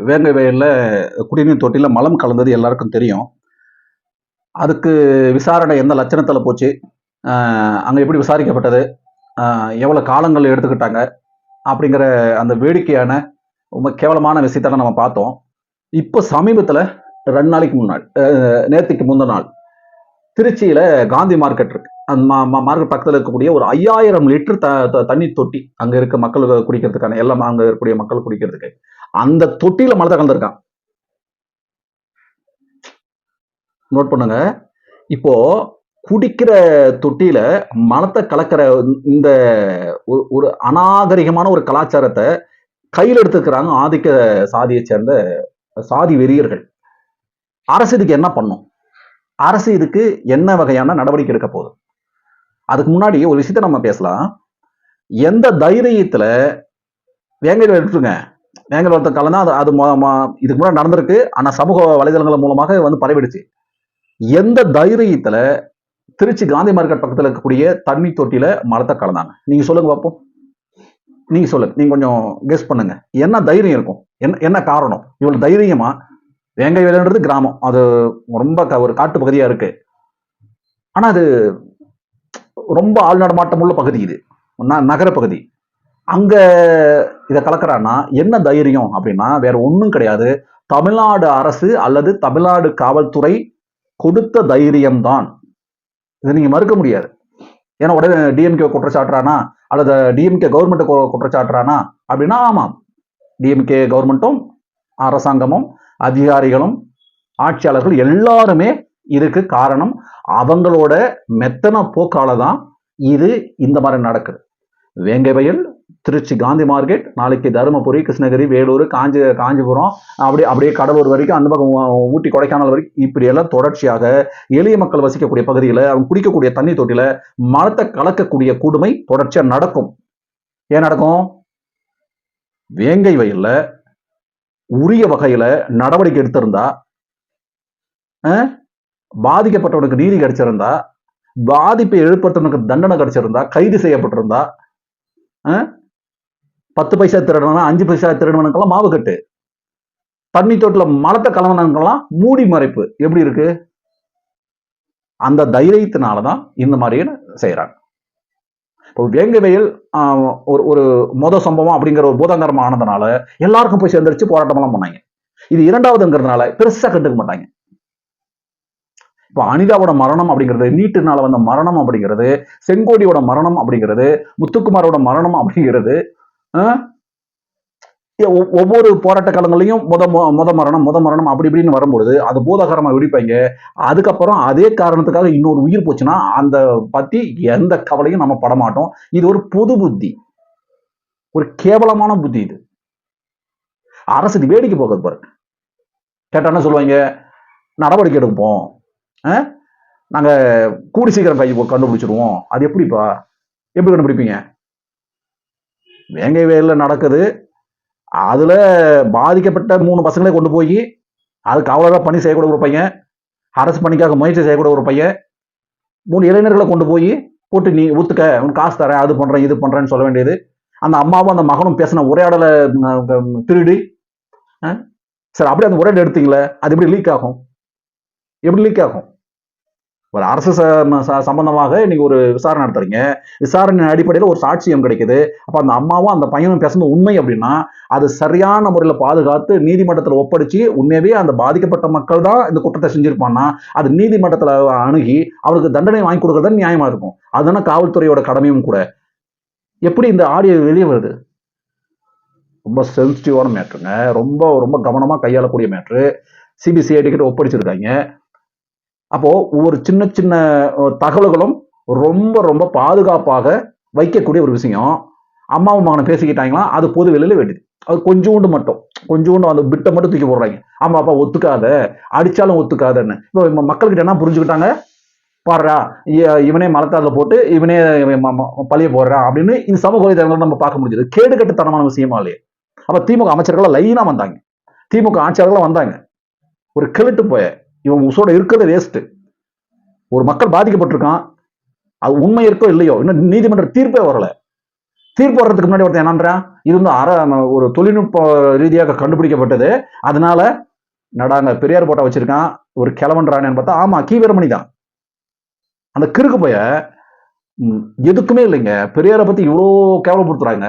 வேங்கை வயலில் குடிநீர் தொட்டியில் மலம் கலந்தது எல்லாருக்கும் தெரியும். அதுக்கு விசாரணை எந்த லட்சணத்தில் போச்சு? அங்கே எப்படி விசாரிக்கப்பட்டது? எவ்வளோ காலங்கள் எடுத்துக்கிட்டாங்க? அப்படிங்கிற அந்த வேடிக்கையான ரொம்ப கேவலமான விஷயத்தெல்லாம் நம்ம பார்த்தோம். இப்போ சமீபத்தில் ரெண்டு நாளைக்கு முன்னாள் அஹ், முந்தின நாள் திருச்சியில் காந்தி மார்க்கெட் இருக்கு. மார்க்கெட் பக்கத்தில் இருக்கக்கூடிய ஒரு ஐயாயிரம் லிட்டர் த தண்ணி தொட்டி அங்கே இருக்க மக்கள் குடிக்கிறதுக்கான எல்லாம் அங்கே இருக்கக்கூடிய மக்கள் குடிக்கிறதுக்கு. அந்த தொட்டியில் மலத்தை கலந்துருக்கான். நோட் பண்ணுங்க. இப்போ குடிக்கிற தொட்டியில மலத்தை கலக்கிற இந்த ஒரு- ஒரு அநாகரிகமான ஒரு கலாச்சாரத்தை கையில் எடுத்துக்கிறாங்க ஆதிக்க சாதியை சேர்ந்த சாதி வெறியர்கள். அரசு இதுக்கு என்ன பண்ணும்? அரசு இதுக்கு என்ன வகையான நடவடிக்கை எடுக்க போகுது? அதுக்கு முன்னாடி ஒரு விஷயத்த நம்ம பேசலாம். எந்த தைரியத்துல வேங்கல் எடுத்துருங்க வேங்கல் வளர்த்த காலம் தான் அது அது இதுக்கு முன்னாடி நடந்திருக்கு. ஆனா சமூக வலைதளங்கள் மூலமாக வந்து பரவிடுச்சு. எந்த தைரியத்துல திருச்சி காந்தி மார்க்கெட் பக்கத்துல இருக்கக்கூடிய தண்ணி தொட்டியில மரத்தை கலந்தாங்க? நீங்க சொல்லுங்க பார்ப்போம் நீங்க சொல்லுங்க. நீங்க கொஞ்சம் கெஸ் பண்ணுங்க. என்ன தைரியம் இருக்கும்? என்ன என்ன காரணம்? இவ்வளவு தைரியமா? வேங்கை வேலைன்றது கிராமம். அது ரொம்ப க- ஒரு காட்டு பகுதியா இருக்கு. ஆனா அது ரொம்ப ஆள் நடமாட்டம் உள்ள பகுதி இது. நகர பகுதி அங்க இதை கலக்கிறான்னா என்ன தைரியம் அப்படின்னா வேற ஒன்றும் கிடையாது. தமிழ்நாடு அரசு அல்லது தமிழ்நாடு காவல்துறை கொடுத்த தைரியம்தான். இதை நீங்க மறுக்க முடியாது. ஏன்னா உடனே டிஎம்கே குற்றச்சாட்டுறானா? அல்லது டிஎம்கே கவர்மெண்ட்டை குற்றச்சாட்டுறானா? அப்படின்னா ஆமாம். டிஎம்கே கவர்மெண்ட்டும் அரசாங்கமும் அதிகாரிகளும் ஆட்சியாளர்கள் எல்லாருமே இதுக்கு காரணம் அவங்களோட மெத்தன போக்கால தான் இது இந்த மாதிரி நடக்குது. வேங்கை வயல் திருச்சி காந்தி மார்க்கெட் நாளைக்கு தருமபுரி கிருஷ்ணகிரி வேலூர் காஞ்சி காஞ்சிபுரம் அப்படி அப்படியே கடலூர் வரைக்கும் அந்த பக்கம் ஊட்டி கொடைக்கானல் வரைக்கும் இப்படி எல்லாம் தொடர்ச்சியாக எளிய மக்கள் வசிக்கக்கூடிய பகுதியில் அவங்க குடிக்கக்கூடிய தண்ணி தொட்டியில் மரத்தை கலக்கக்கூடிய கொடுமை தொடர்ச்சியாக நடக்கும். ஏன் நடக்கும்? வேங்கை வயல்ல உரிய வகையில நடவடிக்கை எடுத்திருந்தா பாதிக்கப்பட்டவனுக்கு நீதி கிடைச்சிருந்தா பாதிப்பை ஏற்படுத்தவனுக்கு தண்டனை கிடைச்சிருந்தா கைது செய்யப்பட்டிருந்தா அஹ், பத்து பைசா திருடனா அஞ்சு பைசா திருடணுக்கெல்லாம் மாவு கட்டு. தண்ணி தொட்டில் மலத்தை கலவனங்கெல்லாம் மூடி மறைப்பு. எப்படி இருக்கு? அந்த தைரியத்தினாலதான் இந்த மாதிரியான செய்யறாங்க இப்போ வேங்கை ஆஹ், ஒரு ஒரு மொத சம்பவம் அப்படிங்கிற ஒரு பூதாங்கரம் ஆனதுனால எல்லாருக்கும் போய் சேர்ந்துருச்சு போராட்டமெல்லாம் பண்ணாங்க. இது இரண்டாவதுங்கிறதுனால பெருசா கண்டுக்க மாட்டாங்க. இப்போ அனிதாவோட மரணம் அப்படிங்கிறது நீட்டுனால வந்த மரணம் அப்படிங்கிறது செங்கோடியோட மரணம் அப்படிங்கிறது முத்துக்குமாரோட மரணம் அப்படிங்கிறது ஒ- ஒவ்வொரு போராட்ட காலங்களையும் முத மொ- முத மரணம் முத மரணம் அப்படி இப்படின்னு வரும்பொழுது அது பூதாகரமா வெடிப்பாங்க. அதுக்கப்புறம் அதே காரணத்துக்காக இன்னொரு உயிர் போச்சுன்னா அந்த பத்தி எந்த கவலையும் நம்ம படமாட்டோம் இது ஒரு பொது புத்தி. ஒரு கேவலமான புத்தி இது. அரசு வேடிக்கை போகிறது பாருங்க கேட்டா சொல்லுவாங்க? நடவடிக்கை எடுப்போம் நாங்கள் கூடி சீக்கிரம் கை கண்டுபிடிச்சிருவோம். அது எப்படிப்பா? எப்படி கண்டுபிடிப்பீங்க? வேங்கை வயல்ல நடக்குது. அதில் பாதிக்கப்பட்ட மூணு பசங்களே கொண்டு போய் அதுக்கு அவ்வளோதான் பணி செய்யக்கூட ஒரு பையன் அரசு பணிக்காக முயற்சி செய்யக்கூட ஒரு பையன் மூணு இளைஞர்களை கொண்டு போய் போட்டு நீ ஒத்துக்க உனக்கு காசு தரேன் அது பண்ணுறேன் இது பண்ணுறேன்னு சொல்ல வேண்டியது. அந்த அம்மாவும் அந்த மகனும் பேசின உரையாடலை திருடி ஆ? சரி அப்படியே அந்த உரையாடல் எடுத்தீங்களே அது எப்படி லீக் ஆகும்? எப்படி லீக் ஆகும்? ஒரு அரசு ச- ச- சம்பந்தமாக நீங்க ஒரு விசாரணை நடத்துறீங்க. விசாரணை அடிப்படையில் ஒரு சாட்சியம் கிடைக்குது. அப்ப அந்த அம்மாவும் அந்த பையனும் பேசுனது உண்மை அப்படின்னா அது சரியான முறையில் பாதுகாத்து நீதிமன்றத்தில் ஒப்படைச்சு உண்மையாவே அந்த பாதிக்கப்பட்ட மக்கள் தான் இந்த குற்றத்தை செஞ்சிருப்பான்னா அது நீதிமன்றத்தில் அணுகி அவருக்கு தண்டனை வாங்கி கொடுக்கறது நியாயமா இருக்கும். அதுதானே காவல்துறையோட கடமையும் கூட. எப்படி இந்த ஆடியோ வெளியே வருது? ரொம்ப சென்சிட்டிவான மேட்ருங்க ரொம்ப ரொம்ப கவனமா கையாளக்கூடிய மேட்ரு சிபிசிஐடி கிட்ட ஒப்படைச்சிருக்காங்க. அப்போது ஒவ்வொரு சின்ன சின்ன தகவல்களும் ரொம்ப ரொம்ப பாதுகாப்பாக வைக்கக்கூடிய ஒரு விஷயம். அம்மாவும் மகனும் பேசிக்கிட்டாங்களா அது பொது வெளியில வெட்டுது அது கொஞ்சோண்டு மட்டும். கொஞ்சோண்டு அந்த பிட்டை மட்டும் தூக்கி போடுறாங்க. ஆமா அப்பா ஒத்துக்காத. அடித்தாலும் ஒத்துக்காதன்னு. இப்போ மக்கள்கிட்ட என்ன புரிஞ்சுக்கிட்டாங்க? பாடுறா இவனே மலத்தாதில் போட்டு இவனே பழைய ம- போடுறான் அப்படின்னு இந்த சமூக வலைதளங்களை நம்ம பார்க்க முடியுது கேடுகட்டுத்தனமான விஷயமா இல்லையே. அப்போ திமுக அமைச்சர்கள்லாம் லைனாக வந்தாங்க. திமுக ஆட்சியாளர்களாக வந்தாங்க. ஒரு கிழட்டு போய. இவன் உசோட இருக்கிறது வேஸ்ட்டு ஒரு மக்கள் பாதிக்கப்பட்டிருக்கான். அது உண்மை இருக்கோ இல்லையோ? இன்னும் நீதிமன்ற தீர்ப்பே வரல. தீர்ப்பு வர்றதுக்கு முன்னாடி ஒருத்தன் என்னன்றான் இது வந்து அற ஒரு தொழில்நுட்ப ரீதியாக கண்டுபிடிக்கப்பட்டது. அதனால நடாங்க பெரியார் போட்டா வச்சிருக்கான் ஒரு கிளவன்றானு பார்த்தா ஆமா கீவரமணி தான். அந்த கிறுக்கு போய எதுக்குமே இல்லைங்க. பெரியாரை பத்தி இவ்வளோ கேவலப்படுத்துறாங்க.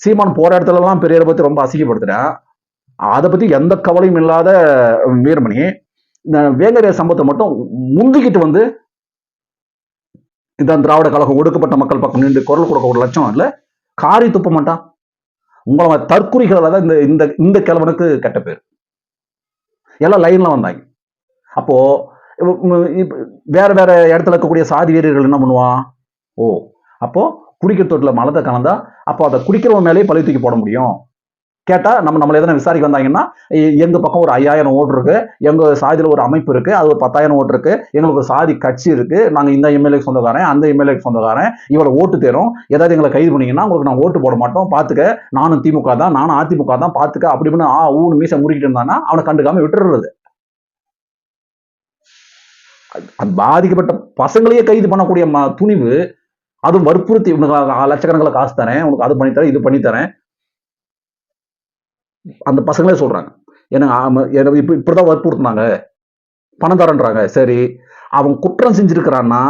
சீமான் போற இடத்துலலாம் பெரியாரை பத்தி ரொம்ப அசிங்கப்படுத்துறான். அதை பத்தி எந்த கவலையும் இல்லாத வீரமணி. இந்த வேங்கரிய சம்பவத்தை மட்டும் முந்திக்கிட்டு வந்து இந்த திராவிட கழகம் ஒடுக்கப்பட்ட மக்கள் பக்கம் நின்று குரல் கொடுக்க ஒரு லட்சம் இல்லை காரி துப்ப மாட்டான். உங்களை தற்குறிகளை தான் இந்த இந்த இந்த கிழவனுக்கு கெட்ட பேர். எல்லாம் லைன்ல வந்தாங்க. அப்போ வேற வேற இடத்துல இருக்கக்கூடிய சாதி வீரர்கள் என்ன பண்ணுவான்? ஓ அப்போ குடிக்கிற தொட்டில் மலத்தை கலந்தா அப்போ அதை குடிக்கிறவன் மேலேயே பழி தூக்கி போட முடியும். கேட்டால் நம்ம நம்மள எதனா விசாரிக்க வந்தாங்கன்னா எங்கள் எங்க பக்கம் ஒரு ஐயாயிரம் ஓட்டு இருக்கு எங்க சாதியில் ஒரு அமைப்பு இருக்கு அது ஒரு பத்தாயிரம் ஓட்டு இருக்கு எங்களுக்கு ஒரு சாதி கட்சி இருக்கு நாங்கள் இந்த எம்எல்ஏக்கு சொந்தக்காரன் அந்த எம்எல்ஏக்கு சொந்தக்காரன் இவ்வளோ ஓட்டு தேரும். ஏதாவது எங்களை கைது பண்ணீங்கன்னா உங்களுக்கு நான் ஓட்டு போட மாட்டோம் பார்த்துக்க நானும் திமுக தான் நானும் அதிமுக தான் பார்த்துக்க அப்படி இப்படின்னு ஆ ஊன்னு மீச முறிக்கிட்டு இருந்தானா அவனை கண்டுக்காம விட்டுறது. பாதிக்கப்பட்ட பசங்களையே கைது பண்ணக்கூடிய ம- துணிவு அதுவும் வற்புறுத்தி உனக்கு லட்சக்கணக்கில் காசு தரேன் உனக்கு அது பண்ணித்தரேன் இது பண்ணித்தரேன் அந்த பசங்களே சொல்கிறாங்க எனக்கு ஆமா, இப்படி தான் இப்படிதான் வற்புறுத்தினாங்க பணம் தரன்றாங்க. சரி அவன் குற்றம் செஞ்சுருக்கிறான்னா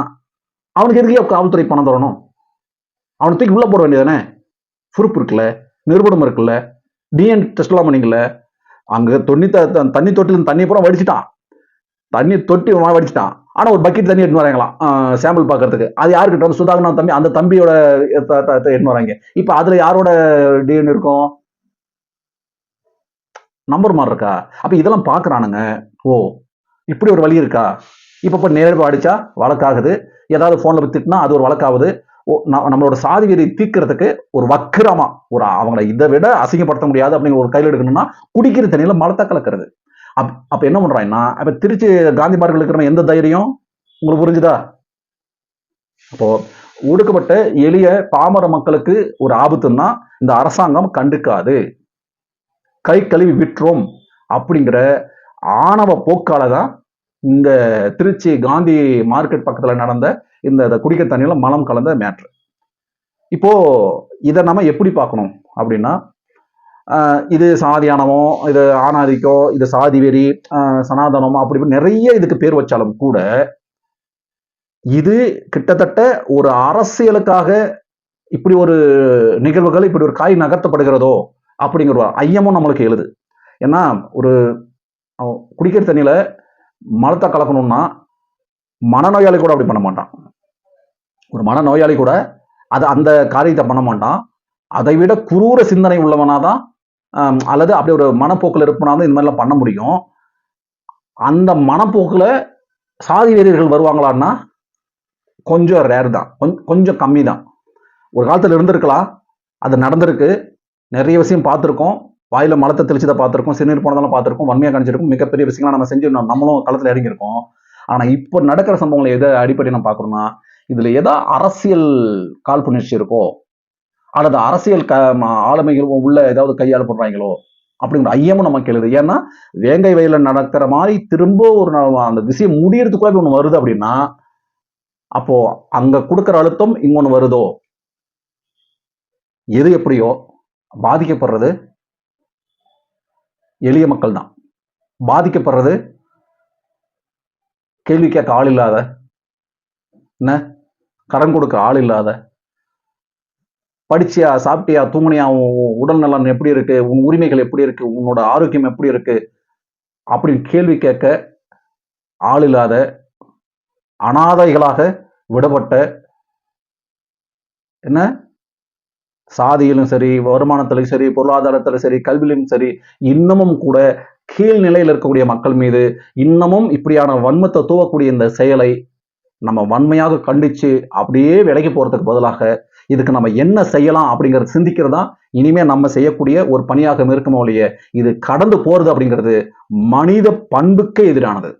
அவனுக்கு எதுக்கே காவல்துறை பணம் தரணும்? அவனை தூக்கி உள்ளே போட வேண்டியதானே பொறுப்பு இருக்குல்ல நிறுவனம் இருக்குல்ல டிஎன் டெஸ்ட்லாம் பண்ணீங்கல்ல அங்கே தொண்ணி த- தண்ணி தொட்டிலும் தண்ணி பூரா வடிச்சிட்டான். தண்ணி தொட்டி வடிச்சிட்டான். ஆனால் ஒரு பக்கெட் தண்ணி எடுத்து வராங்களாம். சாம்பிள் பார்க்கறதுக்கு. அது யாருக்கிட்ட வந்து சுதாகரன் தம்பி அந்த தம்பியோட எடுத்துன்னு எடுத்து வராங்க. இப்போ அதில் யாரோட டிஎன் இருக்கும்? நம்பர் மாதிரி இருக்கா அப்போ இதெல்லாம் பார்க்குறானுங்க ஓ இப்படி ஒரு வழி இருக்கா? இப்போ இப்போ நேரடியாக அடித்தா வழக்காகுது. ஏதாவது ஃபோனில் திட்டினா அது ஒரு வழக்காகுது. ஓ, நம்மளோட சாதி வெறி தீர்க்கறதுக்கு ஒரு வக்கிரமா ஒரு அவங்களை இதை விட அசிங்கப்படுத்த முடியாது அப்படிங்கிற ஒரு கையில் எடுக்கணும்னா குடிக்கிற தண்ணியில் மலத்தை கலக்கிறது. அப் அப்போ என்ன பண்றாங்கன்னா அப்போ திருச்சி காந்தி மார்க்கில் இருக்கிற எந்த தைரியம்? உங்களுக்கு புரிஞ்சுதா? அப்போ ஒடுக்கப்பட்ட எளிய பாமர மக்களுக்கு ஒரு ஆபத்துன்னா இந்த அரசாங்கம் கண்டுக்காது. கை கழுவி விட்டுரும் அப்படிங்கிற ஆணவ போக்கால தான் இந்த திருச்சி காந்தி மார்க்கெட் பக்கத்தில் நடந்த இந்த குடிக்க தண்ணியில் மலம் கலந்த மேட்ரு இப்போ இதை நம்ம எப்படி பார்க்கணும் அப்படின்னா இது சாதியானமோ இது ஆணாதிக்கோ இது சாதி வெறி சனாதனமோ சனாதனம் அப்படி இப்படி நிறைய இதுக்கு பேர் வச்சாலும் கூட இது கிட்டத்தட்ட ஒரு அரசியலுக்காக இப்படி ஒரு நிகழ்வுகள் இப்படி ஒரு காய் நகர்த்தப்படுகிறதோ அப்படிங்கிற ஒரு ஐயமும் நம்மளுக்கு எழுது. ஏன்னா ஒரு குடிக்கிற தண்ணியில் மலத்தை கலக்கணும்னா மனநோயாளி கூட அப்படி பண்ண மாட்டான். ஒரு மனநோயாளி கூட அது அந்த காரியத்தை பண்ண மாட்டான். அதை விட குரூர சிந்தனை உள்ளவனாதான் தான் அல்லது அப்படி ஒரு மனப்போக்கில் இருப்பனா தான் இந்த மாதிரிலாம் பண்ண முடியும். அந்த மனப்போக்கில் சாதி வீரர்கள் வருவாங்களான்னா கொஞ்சம் ரேர் தான். கொஞ்சம் கொஞ்சம் கம்மி தான். ஒரு காலத்தில் இருந்திருக்கலாம். அது நடந்திருக்கு. நிறைய விஷயம் பார்த்துருக்கோம். வாயில் மலத்தை தெளிச்சதை பார்த்துருக்கோம். சிறுநீர் போனதெல்லாம் பார்த்துருக்கோம். வன்மையாக கணிச்சிருக்கும். மிகப்பெரிய விஷயங்களாக நம்ம செஞ்சு நம்மளும் களத்தில் இறங்கியிருக்கோம். ஆனால் இப்போ நடக்கிற சம்பவங்களை எதை அடிப்படையில் நம்ம பார்க்குறோம்னா இதில் ஏதோ அரசியல் காழ்ப்புணர்ச்சி இருக்கோ அல்லது அரசியல் க ம- ஆளுமைகள் உள்ள ஏதாவது கையாள பண்ணுறாங்களோ அப்படிங்கிற ஐயமும் நமக்கு எழுது ஏன்னா வேங்கை வயலில் நடக்கிற மாதிரி திரும்ப ஒரு அந்த விஷயம் முடியறதுக்குள்ள ஒன்று வருது அப்படின்னா அப்போ அங்கே கொடுக்குற அழுத்தம் இங்கொன்னு வருதோ? எது எப்படியோ பாதிக்கப்படுறது எளிய மக்கள் தான் பாதிக்கப்படுறது கேள்வி கேட்க ஆள் இல்லாத என்ன? கடன் கொடுக்க ஆள் இல்லாத படிச்சியா சாப்பிட்டியா தூங்குனியா உடல் நலன் எப்படி இருக்கு உன் உரிமைகள் எப்படி இருக்கு உன்னோட ஆரோக்கியம் எப்படி இருக்கு அப்படின்னு கேள்வி கேட்க ஆள் இல்லாத அனாதைகளாக விடப்பட்ட என்ன? சாதியிலும் சரி வருமானத்திலும் சரி பொருளாதாரத்திலும் சரி கல்வியிலும் சரி இன்னமும் கூட கீழ்நிலையில் இருக்கக்கூடிய மக்கள் மீது இன்னமும் இப்படியான வன்மத்தை தூவக்கூடிய இந்த செயலை நம்ம வன்மையாக கண்டிச்சு அப்படியே விலகி போறதுக்கு பதிலாக இதுக்கு நம்ம என்ன செய்யலாம் அப்படிங்கிறத சிந்திக்கிறது? தான் இனிமே நம்ம செய்யக்கூடிய ஒரு பணியாக இருக்குமோ இல்லையே இது கடந்து போறது அப்படிங்கிறது மனித பண்புக்கே எதிரானது.